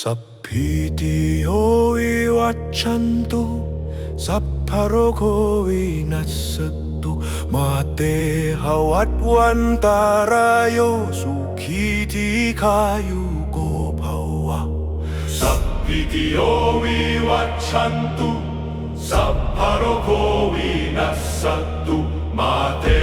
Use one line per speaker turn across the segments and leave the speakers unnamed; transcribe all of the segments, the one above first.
사피디오이와 찬도 사파로고이 나스도 마테하왓완 따라요 수키디가유고 바와 사피디오이와 찬도
사파로고이 나스도 마테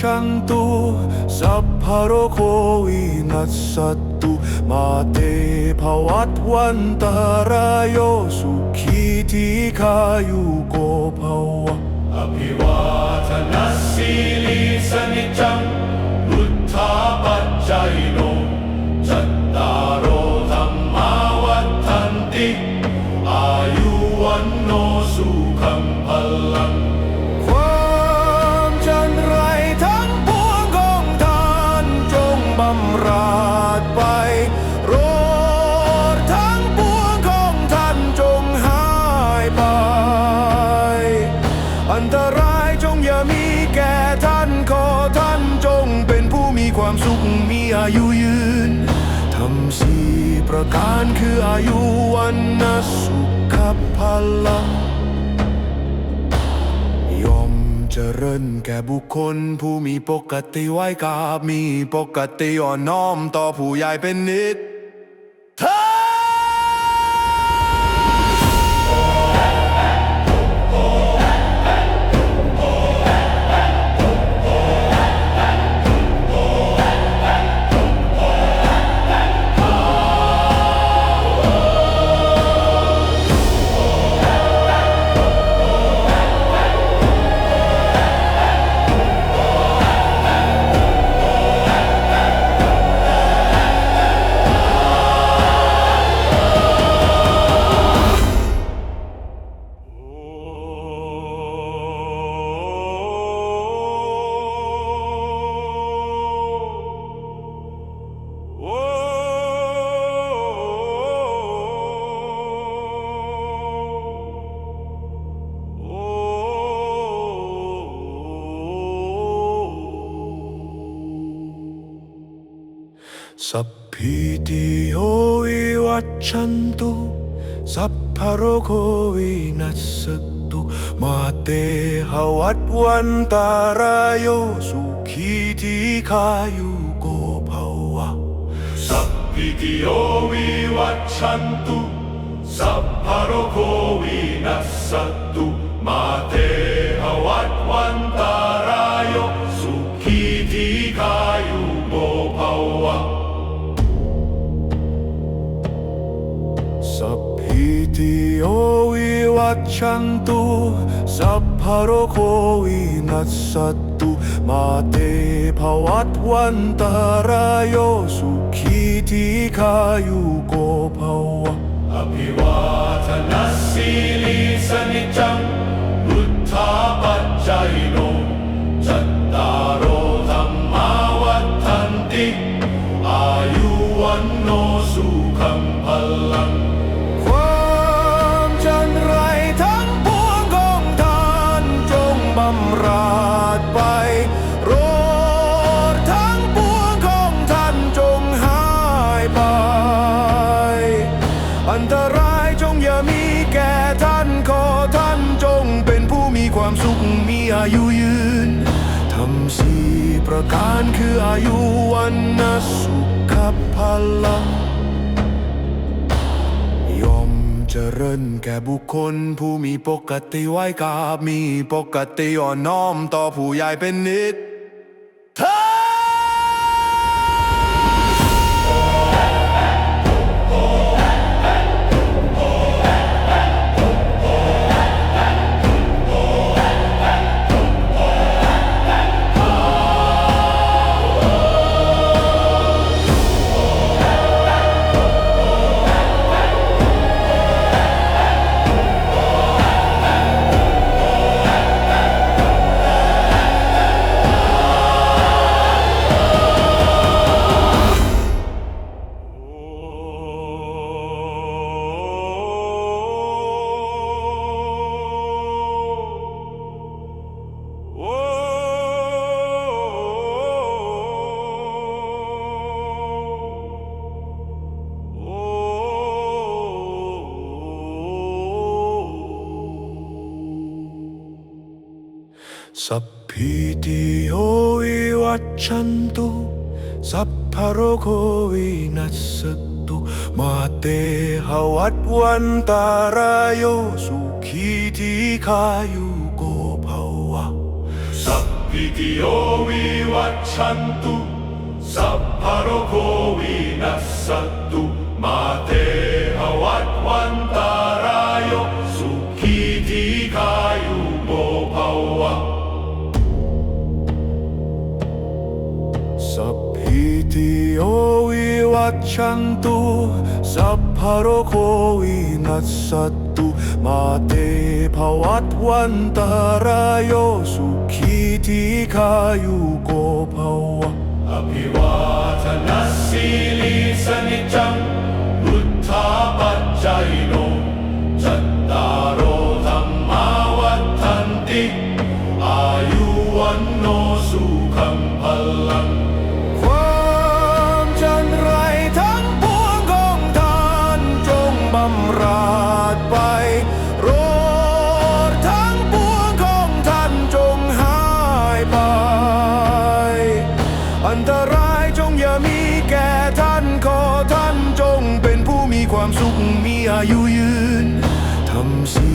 chantu sapharo ko inasattu mate phawat wantarayo sukhiti kayu ko phawa abhiwata nasili ควา
มสุข
มีอายุ
ยืนทำสี่ประการคืออายุวันนะสุขพลังยอมเจริญแก่บุคคล ผู้มีปกติไว้กาบมีปกติอ่อนน้อมต่อผู้ใหญ่เป็นนิด 사피디오이 왓찬도 사파로 고이 나스도 마테 하왓완다라요 수키디 가유고 파와. 사피디오이 왓찬도 사파로 고이 나스도 마테
하왓완다라요 수키디 가 ชันตุสัพพโรโควินัสสตุมาเตภวั
ตวันตารายโยสุขีทีขายุโกภวะ
อภิวาทนาสีลิสนิจจังพุทธาปัจจัยโนจัตตารโำ
สีประการคืออายุวันนสุขพลังยอมเจริญแก่บุคคล ผู้มีปกติไว้กาบมีปกติอ่อนน้อมต่อผู้ใหญ่เป็นนิด 비디오이 왓찬도 사파로 고이 났었도 마대 하왓완 따라요 소키디 가요 고파와 비디오이 왓찬도 사파로 고이 났었도 마대
สัพพิติโยวิวัชชันตุ สัพพะโรโควินัสสตุ มาเตภวั
ตวันตารายโยสุขีทีขายุโกภวะ
อภิวาทนาสีลิสนิจัง
อันตรายจงอย่ามีแก่ท่านขอท่านจงเป็นผู้มีความสุขมีอายุยืนทำสี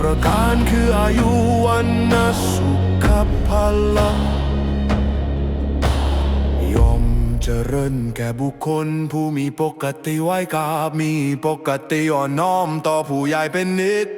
ประการคืออายุวันนะสุขพลังยอมเจริญแก่บุคคลผู้มีปกติไว้กาบมีปกติอ่อนน้อมต่อผู้ใหญ่เป็นนิด